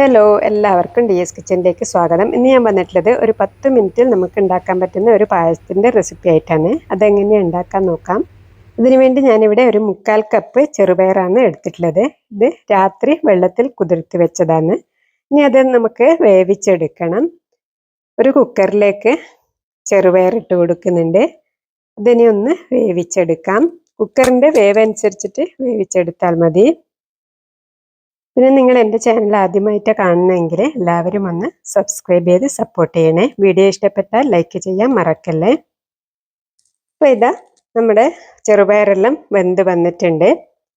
Hello എല്ലാവർക്കും D S കിച്ചനിലേക്ക് സ്വാഗതം. ഇന്ന് ഞാൻ വന്നിട്ടുള്ളത് ഒരു പത്ത് മിനിറ്റിൽ നമുക്ക് ഉണ്ടാക്കാൻ പറ്റുന്ന ഒരു പായസത്തിന്റെ റെസിപ്പി ആയിട്ടാണ്. അതെങ്ങനെയാണ് ഉണ്ടാക്കാൻ നോക്കാം. ഇതിനു വേണ്ടി ഞാനിവിടെ ഒരു മുക്കാൽ കപ്പ് ചെറുപയറാണ് എടുത്തിട്ടുള്ളത്. ഇത് രാത്രി വെള്ളത്തിൽ കുതിർത്ത് വെച്ചതാണ്. ഇനി അത് നമുക്ക് വേവിച്ചെടുക്കണം. ഒരു കുക്കറിലേക്ക് ചെറുപയർ ഇട്ട് കൊടുക്കുന്നുണ്ട്. അതിനെ ഒന്ന് വേവിച്ചെടുക്കാം. കുക്കറിന്റെ വേവ് അനുസരിച്ചിട്ട് വേവിച്ചെടുത്താൽ മതി. പിന്നെ നിങ്ങൾ എന്റെ ചാനൽ ആദ്യമായിട്ട് കാണുന്നെങ്കിൽ എല്ലാവരും ഒന്ന് സബ്സ്ക്രൈബ് ചെയ്ത് സപ്പോർട്ട് ചെയ്യണേ. വീഡിയോ ഇഷ്ടപ്പെട്ടാൽ ലൈക്ക് ചെയ്യാൻ മറക്കല്ലേ. അപ്പോൾ ഇതാ നമ്മുടെ ചെറുപയറെല്ലാം വെന്ത് വന്നിട്ടുണ്ട്.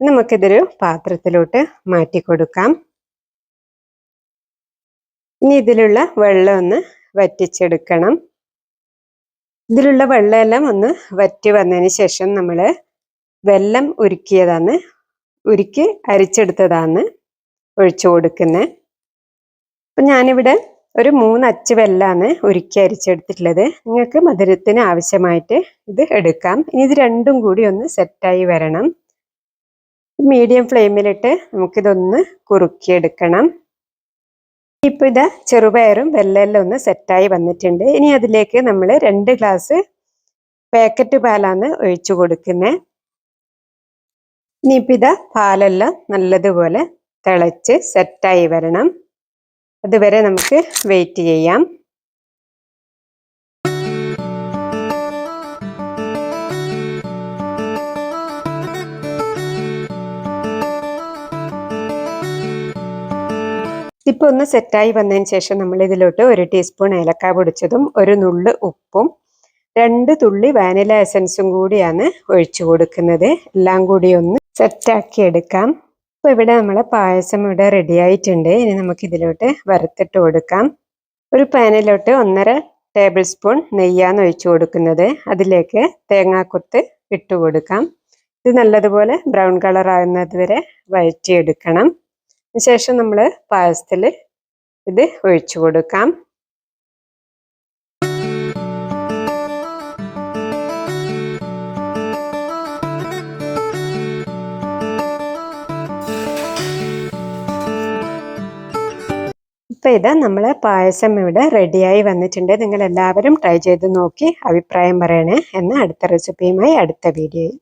നമുക്കിതൊരു പാത്രത്തിലോട്ട് മാറ്റി കൊടുക്കാം. ഇനി ഇതിലുള്ള വെള്ളം ഒന്ന് വറ്റിച്ചെടുക്കണം. ഇതിലുള്ള വെള്ളമെല്ലാം ഒന്ന് വറ്റി വന്നതിന് ശേഷം നമ്മൾ വെള്ളം ഉരുക്കിയതാണ്. ഉരുക്കി അരിച്ചെടുത്തതാണ്. ഒഴിച്ചു കൊടുക്കുന്നത് അപ്പം ഞാനിവിടെ ഒരു മൂന്ന് അച്ച് വെല്ലാണ് ഉരുക്കി അരിച്ചെടുത്തിട്ടുള്ളത്. നിങ്ങൾക്ക് മധുരത്തിന് ആവശ്യമായിട്ട് ഇത് എടുക്കാം. ഇനി ഇത് രണ്ടും കൂടി ഒന്ന് സെറ്റായി വരണം. മീഡിയം ഫ്ലെയിമിലിട്ട് നമുക്കിതൊന്ന് കുറുക്കിയെടുക്കണം. ഇപ്പോൾ ഇതാ ചെറുപയറും വെല്ലെല്ലാം ഒന്ന് സെറ്റായി വന്നിട്ടുണ്ട്. ഇനി അതിലേക്ക് നമ്മൾ രണ്ട് ഗ്ലാസ് പാക്കറ്റ് പാലാണ് ഒഴിച്ചു കൊടുക്കുന്നത് ഇനിയിപ്പോൾ ഇതാ പാലെല്ലാം നല്ലതുപോലെ തിളച്ച് സെറ്റായി വരണം. അതുവരെ നമുക്ക് വെയിറ്റ് ചെയ്യാം. ഇപ്പോൾ ഒന്ന് സെറ്റായി വന്നതിന് ശേഷം നമ്മൾ ഇതിലോട്ട് ഒരു ടീസ്പൂൺ ഏലക്ക പൊടിച്ചതും ഒരു നുള്ള് ഉപ്പും രണ്ട് തുള്ളി വാനില എസൻസും കൂടിയാണ് ഒഴിച്ചു കൊടുക്കുന്നത്. എല്ലാം കൂടി ഒന്ന് സെറ്റാക്കി എടുക്കാം. അപ്പോൾ ഇവിടെ നമ്മൾ പായസം ഇവിടെ റെഡി ആയിട്ടുണ്ട്. ഇനി നമുക്ക് ഇതിലോട്ട് വറുത്തിട്ട് കൊടുക്കാം. ഒരു പാനിലോട്ട് ഒന്നര ടേബിൾ സ്പൂൺ നെയ്യാണ് ഒഴിച്ചു കൊടുക്കുന്നത്. അതിലേക്ക് തേങ്ങാക്കൊത്ത് ഇട്ട് കൊടുക്കാം. ഇത് നല്ലതുപോലെ ബ്രൗൺ കളർ ആകുന്നത് വരെ വഴറ്റിയെടുക്കണം. ശേഷം നമ്മൾ പായസത്തിൽ ഇത് ഒഴിച്ചു കൊടുക്കാം. ഇപ്പം ഇത് നമ്മൾ പായസം ഇവിടെ റെഡിയായി വന്നിട്ടുണ്ട്. നിങ്ങൾ എല്ലാവരും ട്രൈ ചെയ്ത് നോക്കി അഭിപ്രായം പറയണേ എന്ന അടുത്ത റെസിപ്പിയുമായി അടുത്ത വീഡിയോയിൽ